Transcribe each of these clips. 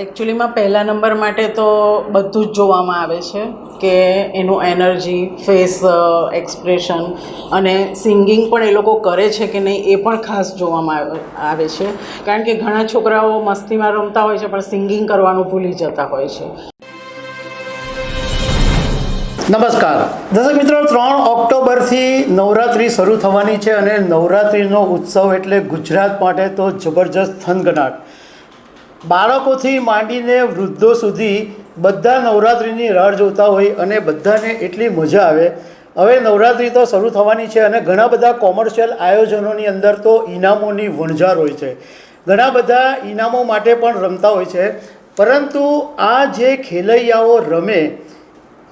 એકચ્યુઅલીમાં પહેલા નંબર માટે તો બધું જ જોવામાં આવે છે કે એનું એનર્જી, ફેસ એક્સપ્રેશન અને સિંગિંગ પણ એ લોકો કરે છે કે નહીં એ પણ ખાસ જોવામાં આવે છે. કારણ કે ઘણા છોકરાઓ મસ્તીમાં રમતા હોય છે, પણ સિંગિંગ કરવાનું ભૂલી જતા હોય છે. નમસ્કાર. દર્શક મિત્રો, ત્રણ ઓક્ટોબરથી નવરાત્રિ શરૂ થવાની છે અને નવરાત્રિનો ઉત્સવ એટલે ગુજરાત માટે તો જબરજસ્ત થનગનાટ. બાળકોથી માંડીને વૃદ્ધો સુધી બધા નવરાત્રિની રાહ જોતા હોય અને બધાને એટલી મજા આવે. હવે નવરાત્રિ તો શરૂ થવાની છે અને ઘણા બધા કોમર્શિયલ આયોજનોની અંદર તો ઇનામોની વણઝાર હોય છે. ઘણા બધા ઇનામો માટે પણ રમતા હોય છે. પરંતુ આ જે ખેલૈયાઓ રમે,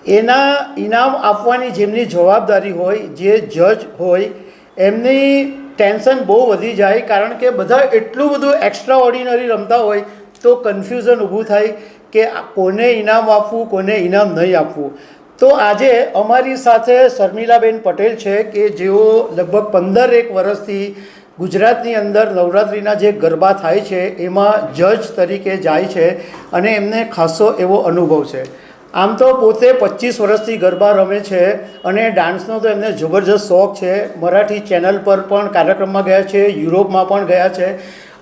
એના ઇનામ આપવાની જેમની જવાબદારી હોય, જે જજ હોય, એમની ટેન્શન બહુ વધી જાય, કારણ કે બધા એટલું બધું એક્સ્ટ્રા ઓર્ડિનરી રમતા હોય તો કન્ફ્યુઝન ઊભું થાય કે કોને ઇનામ આપવું, કોને ઇનામ નહીં આપવું. તો આજે અમારી સાથે શર્મિલાબેન પટેલ છે કે જેઓ લગભગ પંદર એક વર્ષથી ગુજરાતની અંદર નવરાત્રિના જે ગરબા થાય છે, એમાં જજ તરીકે જાય છે અને એમને ખાસો એવો અનુભવ છે. આમ તો પોતે પચીસ વર્ષથી ગરબા રમે છે અને ડાન્સનો તો એમને જબરજસ્ત શોખ છે. મરાઠી ચેનલ પર પણ કાર્યક્રમમાં ગયા છે, યુરોપમાં પણ ગયા છે.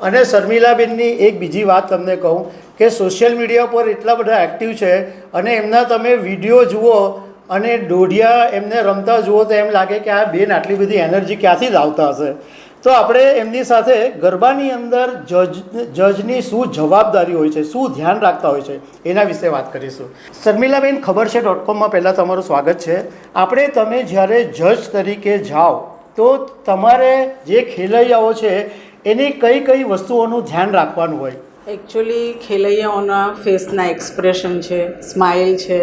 અને શર્મિલાબેનની એક બીજી વાત તમને કહું કે સોશિયલ મીડિયા પર એટલા બધા એક્ટિવ છે અને એમના તમે વીડિયો જુઓ અને દોઢિયા એમને રમતા જુઓ તો એમ લાગે કે આ બેન આટલી બધી એનર્જી ક્યાંથી લાવતા હશે? તો આપણે એમની સાથે ગરબાની અંદર જજ જજની શું જવાબદારી હોય છે, શું ધ્યાન રાખતા હોય છે, એના વિશે વાત કરીશું. શર્મિલાબેન, ખબર છે ડોટ કોમમાં પહેલાં તમારું સ્વાગત છે. આપણે તમે જ્યારે જજ તરીકે જાઓ, તો તમારે જે ખેલૈયાઓ છે, એની કઈ કઈ વસ્તુઓનું ધ્યાન રાખવાનું હોય? એકચ્યુઅલી ખેલૈયાઓના ફેસના એક્સપ્રેશન છે સ્માઇલ છે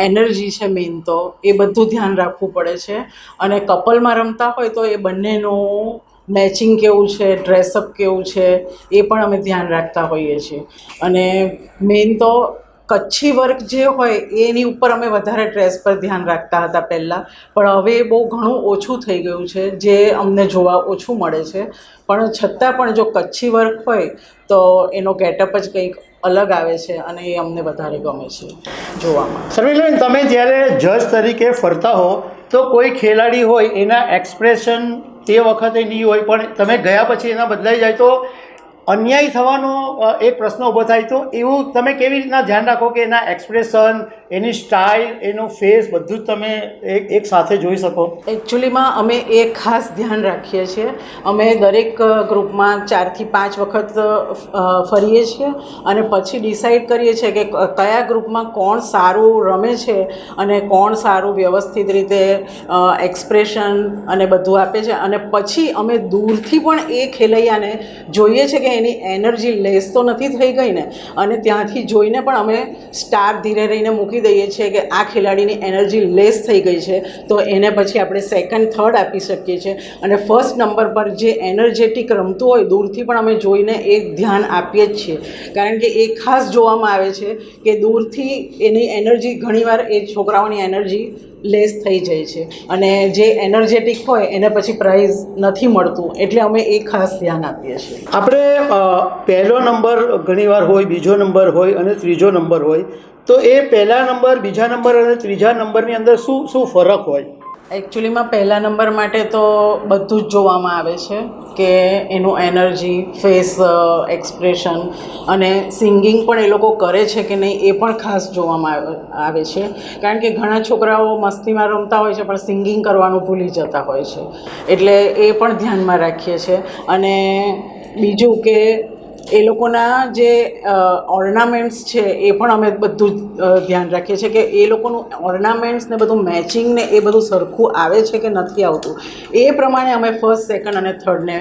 એનર્જી છે મેઇન તો, એ બધું ધ્યાન રાખવું પડે છે. અને કપલમાં રમતા હોય તો એ બંનેનું મેચિંગ કેવું છે ડ્રેસઅપ કેવું છે, એ પણ અમે ધ્યાન રાખતા હોઈએ છીએ. અને મેઇન તો કચ્છી વર્ક જે હોય, એની ઉપર અમે વધારે ડ્રેસ પર ધ્યાન રાખતા હતા પહેલાં. પણ હવે એ બહુ ઘણું ઓછું થઈ ગયું છે, જે અમને જોવા ઓછું મળે છે. પણ છતાં પણ જો કચ્છી વર્ક હોય, તો એનો ગેટઅપ જ કંઈક અલગ આવે છે અને એ અમને વધારે ગમે છે જોવામાં. શર્મિલાબેન તમે જ્યારે જજ તરીકે ફરતા હો, તો કોઈ ખેલાડી હોય, એના એક્સપ્રેશન તે વખતે નહીં હોય, પણ તમે ગયા પછી એના બદલાઈ જાય તો અન્યાય થવાનો એ પ્રશ્ન ઊભો થાય તો એવું તમે કેવી રીતના ધ્યાન રાખો કે એના એક્સપ્રેશન એની સ્ટાઇલ એનો ફેસ બધું જ તમે એક એક સાથે જોઈ શકો. એકચ્યુઅલીમાં અમે એ ખાસ ધ્યાન રાખીએ છીએ. અમે દરેક ગ્રુપમાં ચારથી પાંચ વખત ફરીએ છીએ અને પછી ડિસાઈડ કરીએ છીએ કે કયા ગ્રુપમાં કોણ સારું રમે છે અને કોણ સારું વ્યવસ્થિત રીતે એક્સપ્રેશન અને બધું આપે છે. અને પછી અમે દૂરથી પણ એ ખેલૈયાને જોઈએ છે કે એની એનર્જી લેસ તો નથી થઈ ગઈ ને. અને ત્યાંથી જોઈને પણ અમે સ્ટાર ધીરે રહીને મૂકી દઈએ છીએ કે આ ખેલાડીની એનર્જી લેસ થઈ ગઈ છે, તો એને પછી આપણે સેકન્ડ થર્ડ આપી શકીએ છીએ. અને ફર્સ્ટ નંબર પર જે એનર્જેટિક રમતું હોય, દૂરથી પણ અમે જોઈને એ ધ્યાન આપીએ જ છીએ. કારણ કે એ ખાસ જોવામાં આવે છે કે દૂરથી એની એનર્જી ઘણીવાર એ છોકરાઓની એનર્જી લેસ થઈ જાય છે. અને જે એનર્જેટિક હોય, એને પછી પ્રાઇઝ નથી મળતું. એટલે અમે એ ખાસ ધ્યાન આપીએ છીએ. આપણે પહેલો નંબર ઘણીવાર હોય, બીજો નંબર હોય અને ત્રીજો નંબર હોય. તો એ પહેલા નંબર, બીજા નંબર અને ત્રીજા નંબરની અંદર શું શું ફરક હોય? એકચ્યુઅલીમાં પહેલા નંબર માટે તો બધું જ જોવામાં આવે છે કે એનું એનર્જી, ફેસ એક્સપ્રેશન અને સિંગિંગ પણ એ લોકો કરે છે કે નહીં એ પણ ખાસ જોવામાં આવે- છે. કારણ કે ઘણા છોકરાઓ મસ્તીમાં રમતા હોય છે, પણ સિંગિંગ કરવાનું ભૂલી જતા હોય છે. એટલે એ પણ ધ્યાનમાં રાખીએ છીએ અને બીજું કે એ લોકોના જે ઓર્નામેન્ટ્સ છે એ પણ અમે બધું જ ધ્યાન રાખીએ છીએ કે એ લોકોનું ઓર્નામેન્ટ્સ ને બધું મેચિંગ ને એ બધું સરખું આવે છે કે નથી આવતું, એ પ્રમાણે અમે ફર્સ્ટ સેકન્ડ અને થર્ડને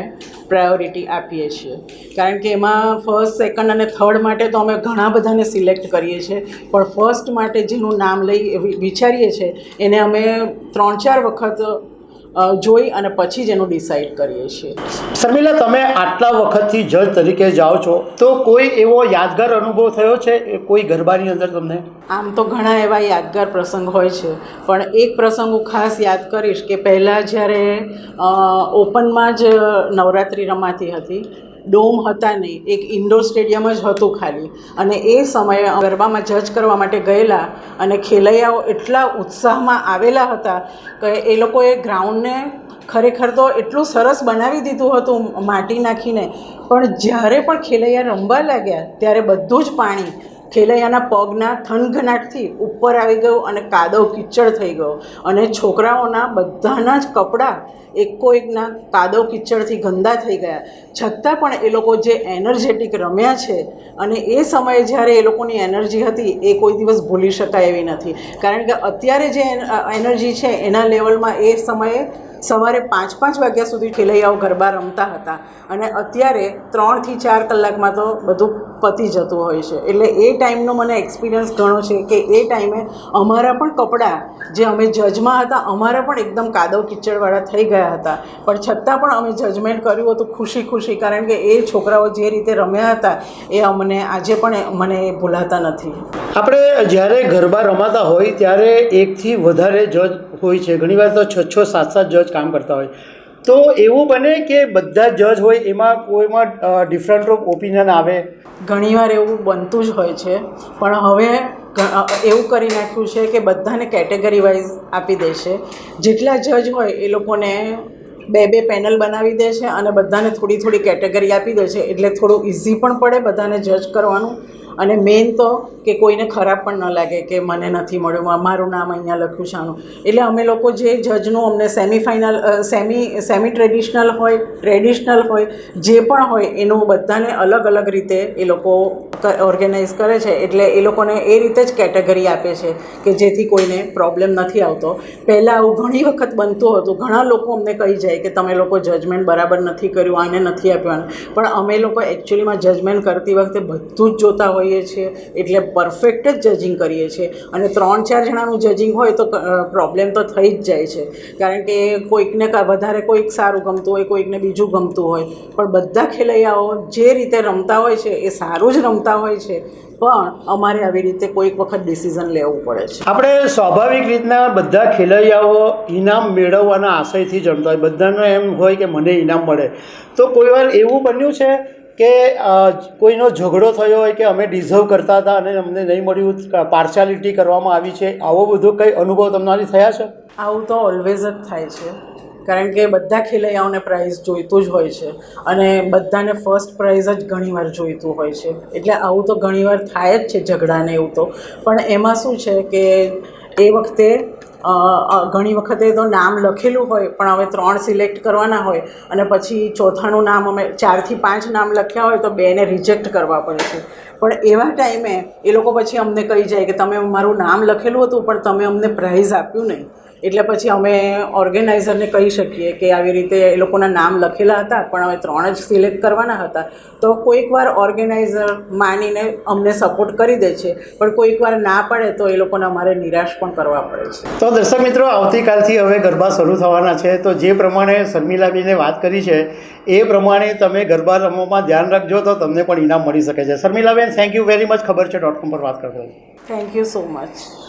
પ્રાયોરિટી આપીએ છીએ. કારણ કે એમાં ફર્સ્ટ સેકન્ડ અને થર્ડ માટે તો અમે ઘણા બધાને સિલેક્ટ કરીએ છીએ, પણ ફર્સ્ટ માટે જેનું નામ લઈ વિચારીએ છીએ, એને અમે ત્રણ ચાર વખત જોઈ અને પછી જ એનું ડિસાઇડ કરીએ છીએ. શર્મિલા તમે આટલા વખતથી જજ તરીકે જાઓ છો તો કોઈ એવો યાદગાર અનુભવ થયો છે? કોઈ ગરબાની અંદર તમને? આમ તો ઘણા એવા યાદગાર પ્રસંગ હોય છે પણ એક પ્રસંગ હું ખાસ યાદ કરીશ કે પહેલાં જ્યારે ઓપનમાં જ નવરાત્રિ રમાતી હતી ડોમ હતા નહીં, એક ઇન્ડોર સ્ટેડિયમ જ હતું ખાલી. અને એ સમયે ગરબામાં જજ કરવા માટે ગયેલા અને ખેલૈયાઓ એટલા ઉત્સાહમાં આવેલા હતા કે એ લોકોએ ગ્રાઉન્ડને ખરેખર તો એટલું સરસ બનાવી દીધું હતું માટી નાખીને. પણ જ્યારે પણ ખેલૈયા રમવા લાગ્યા, ત્યારે બધું જ પાણી ખેલૈયાના પગના થનઘનાટથી ઉપર આવી ગયો અને કાદવ કિચડ થઈ ગયો. અને છોકરાઓના બધાના જ કપડાં એકો એકના કાદવ કિચડથી ગંદા થઈ ગયા. છતાં પણ એ લોકો જે એનર્જેટિક રમ્યા છે અને એ સમયે જ્યારે એ લોકોની એનર્જી હતી એ કોઈ દિવસ ભૂલી શકાય એવી નથી. કારણ કે અત્યારે જે એનર્જી છે એના લેવલમાં એ સમયે સવારે પાંચ પાંચ વાગ્યા સુધી ખેલૈયાઓ ગરબા રમતા હતા અને અત્યારે ત્રણથી ચાર કલાકમાં તો બધું પતી જતું હોય છે. એટલે એ ટાઈમનો મને એક્સપિરિયન્સ ઘણો છે કે એ ટાઈમે અમારા પણ કપડાં જે અમે જજમાં હતા, અમારા પણ એકદમ કાદવ કિચડવાળા થઈ ગયા હતા. પણ છતાં પણ અમે જજમેન્ટ કર્યું હતું ખુશી ખુશી, કારણ કે એ છોકરાઓ જે રીતે રમ્યા હતા, એ અમને આજે પણ મને ભૂલાતા નથી. આપણે જ્યારે ગરબા રમાતા હોય ત્યારે એકથી વધારે જજ હોય છે. ઘણીવાર તો છ છ, સાત સાત જજ કામ કરતા હોય. તો એવું બને કે બધા જજ હોય એમાં કોઈમાં ડિફરન્ટ ઓફ ઓપિનિયન આવે. ઘણીવાર એવું બનતું જ હોય છે. પણ હવે એવું કરી નાખ્યું છે કે બધાને કેટેગરી વાઇઝ આપી દે છે. જેટલા જજ હોય એ લોકોને બે બે પેનલ બનાવી દે છે અને બધાને થોડી થોડી કેટેગરી આપી દે છે. એટલે થોડું ઇઝી પણ પડે બધાને જજ કરવાનું. અને મેઇન તો કે કોઈને ખરાબ પણ ન લાગે કે મને નથી મળ્યું મારું નામ અહીંયા લખ્યું છે આનું. એટલે અમે લોકો જે જજનું અમને સેમિફાઇનલ સેમી સેમી ટ્રેડિશનલ હોય ટ્રેડિશનલ હોય, જે પણ હોય, એનું બધાને અલગ અલગ રીતે એ લોકો ઓર્ગેનાઇઝ કરે છે. એટલે એ લોકોને એ રીતે જ કેટેગરી આપે છે કે જેથી કોઈને પ્રોબ્લેમ નથી આવતો. પહેલાં આવું ઘણી વખત બનતું હતું. ઘણા લોકો અમને કહી જાય કે તમે લોકો જજમેન્ટ બરાબર નથી કર્યું, આને નથી આપ્યું આને. પણ અમે લોકો એકચ્યુઅલીમાં જજમેન્ટ કરતી વખતે બધું જ જોતા હોઈએ છીએ એટલે પરફેક્ટ જ જજિંગ કરીએ છીએ. અને ત્રણ ચાર જણાનું જજિંગ હોય તો પ્રોબ્લેમ તો થઈ જ જાય છે. કારણ કે કોઈકને વધારે કોઈક સારું ગમતું હોય, કોઈકને બીજું ગમતું હોય. પણ બધા ખેલૈયાઓ જે રીતે રમતા હોય છે, એ સારું જ રમતા હોય છે. પણ અમારે આવી રીતે કોઈક વખત ડિસિઝન લેવું પડે છે. આપણે સ્વાભાવિક રીતના બધા ખેલૈયાઓ ઇનામ મેળવવાના આશયથી જમતા હોય. બધાનો એમ હોય કે મને ઇનામ મળે. તો કોઈ વાર એવું બન્યું છે કે કોઈનો ઝઘડો થયો હોય કે અમે ડિઝર્વ કરતા હતા અને અમને નહીં મળ્યું પાર્શિયાલિટી કરવામાં આવી છે, આવો બધો કંઈ અનુભવ તમારી થયા છે? આવું તો ઓલવેઝ જ થાય છે. કારણ કે બધા ખેલૈયાઓને પ્રાઇઝ જોઈતું જ હોય છે અને બધાને ફર્સ્ટ પ્રાઇઝ જ ઘણીવાર જોઈતું હોય છે. એટલે આવું તો ઘણીવાર થાય જ છે ઝઘડાને એવું તો. પણ એમાં શું છે કે, એ વખતે ઘણી વખતે તો નામ લખેલું હોય, પણ હવે ત્રણ સિલેક્ટ કરવાના હોય અને પછી ચોથાનું નામ અમે ચારથી પાંચ નામ લખ્યા હોય તો બેને રિજેક્ટ કરવા પડે છે. પણ એવા ટાઈમે એ લોકો પછી અમને કહી જાય કે તમે મારું નામ લખેલું હતું, પણ તમે અમને પ્રાઇઝ આપ્યું નહીં. એટલે પછી અમે ઓર્ગેનાઇઝરને કહી શકીએ કે આવી રીતે એ લોકોના નામ લખેલા હતા, પણ અમે ત્રણ જ સિલેક્ટ કરવાના હતા. તો કોઈક વાર ઓર્ગેનાઇઝર માનીને અમને સપોર્ટ કરી દે છે, પણ કોઈક વાર ના પડે તો એ લોકોને અમારે નિરાશ પણ કરવા પડે છે. તો દર્શક મિત્રો, આવતીકાલથી હવે ગરબા શરૂ થવાના છે. તો જે પ્રમાણે શર્મિલાબીને વાત કરી છે, એ પ્રમાણે તમે ગરબા રમવામાં ધ્યાન રાખજો તો તમને પણ ઇનામ મળી શકે છે. શર્મિલાબેન થેન્ક યુ વેરી મચ ખબર છે ડોટ કોમ પર વાત કરતા થેન્ક યુ સો મચ